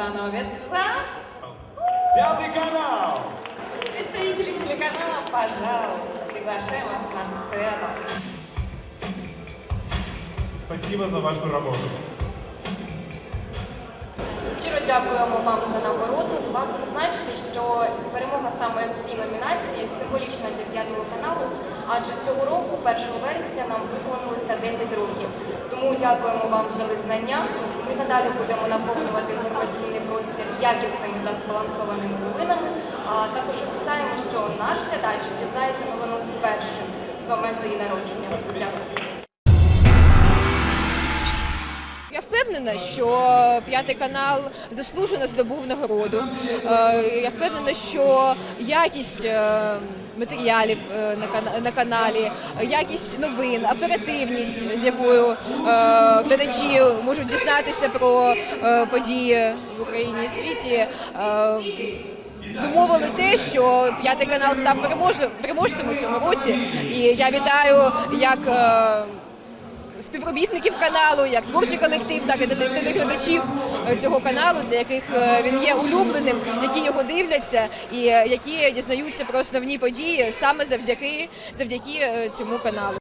становится. Пятый канал! Представители телеканала, пожалуйста, приглашаем вас на сцену. Спасибо за вашу работу. Щиро дякуємо вам за нагороду. Варто зазначити, що перемога саме в цій номінації символічна для п'ятого каналу, адже цього року, 1 вересня, нам виповнилося 10 років. Тому дякуємо вам за визнання. Ми надалі будемо наповнювати інформаційний простір якісними та збалансованими новинами. А також обіцяємо, що наш глядач дізнається новину вперше з моменту її народження. Дякую. Я впевнена, що п'ятий канал заслужено здобув нагороду. Е, Я впевнена, що якість е, матеріалів е, на кана- на каналі, якість новин, оперативність, з якою глядачі можуть дізнатися про е, події в Україні і світі. е, Зумовили те, що п'ятий канал став перемож- переможцем у цьому році, і я вітаю як е, співробітників каналу, як творчий колектив, так і теле- телеглядачів цього каналу, для яких він є улюбленим, які його дивляться і які дізнаються про основні події саме завдяки завдяки цьому каналу.